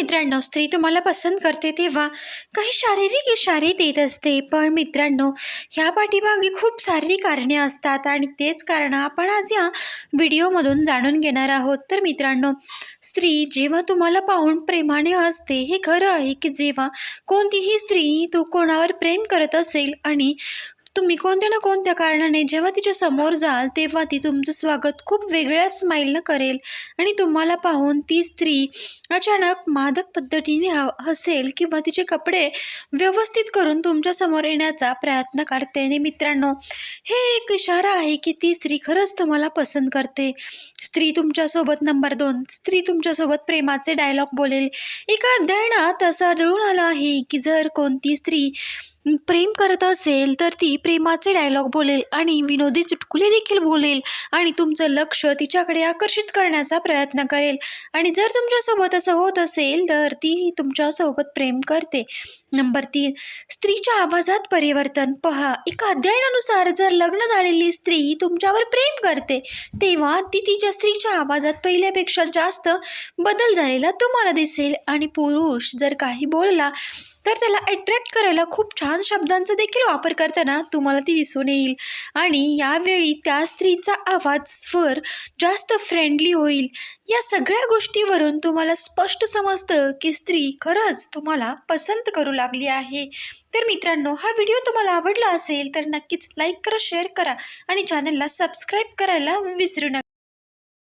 मित्रांनो स्त्री तुम्हाला पसंत करते तेव्हा काही शारीरिक इशारे देत असते. पण मित्रांनो ह्या पाठीमागे खूप सारी कारणे असतात आणि तेच कारण आपण आज या व्हिडिओमधून जाणून घेणार आहोत. तर मित्रांनो स्त्री जेव्हा तुम्हाला पाहून प्रेमाने हसते हे खरं आहे की जेव्हा कोणतीही स्त्री तू कोणावर प्रेम करत असेल आणि तुम्ही कोणत्या ना कोणत्या कारणाने जेव्हा तिच्या समोर जाल तेव्हा ती तुमचं स्वागत खूप वेगळ्या स्माईलनं करेल. आणि तुम्हाला पाहून ती स्त्री अचानक मादक पद्धतीने ह हसेल किंवा तिचे कपडे व्यवस्थित करून तुमच्यासमोर येण्याचा प्रयत्न करते. आणि मित्रांनो हे एक इशारा आहे की ती स्त्री खरंच तुम्हाला पसंत करते. स्त्री तुमच्यासोबत नंबर दोन स्त्री तुमच्यासोबत प्रेमाचे डायलॉग बोलेल. एका अध्ययनात असं आढळून आलं आहे की जर कोणती स्त्री प्रेम करत असेल तर ती प्रेमाचे डायलॉग बोलेल आणि विनोदी चुटकुले देखील बोलेल आणि तुमचं लक्ष तिच्याकडे आकर्षित करण्याचा प्रयत्न करेल. आणि जर तुमच्यासोबत असं होत असेल तर ती तुमच्यासोबत प्रेम करते. नंबर तीन स्त्रीच्या आवाजात परिवर्तन. पहा एका अध्ययनानुसार जर लग्न झालेली स्त्री तुमच्यावर प्रेम करते तेव्हा ती तिच्या स्त्रीच्या आवाजात पहिल्यापेक्षा जास्त बदल झालेला तुम्हाला दिसेल. आणि पुरुष जर काही बोलला तर त्याला अट्रॅक्ट करायला खूप छान शब्दांचा देखील वापर करताना तुम्हाला ती दिसून येईल. आणि यावेळी त्या स्त्रीचा आवाज स्वर जास्त फ्रेंडली होईल. या सगळ्या गोष्टीवरून तुम्हाला स्पष्ट समजतं की स्त्री खरंच तुम्हाला पसंत करू लागली आहे. तर मित्रांनो हा व्हिडिओ तुम्हाला आवडला असेल तर नक्कीच लाईक करा शेअर करा आणि चॅनलला सबस्क्राईब करायला विसरू नका.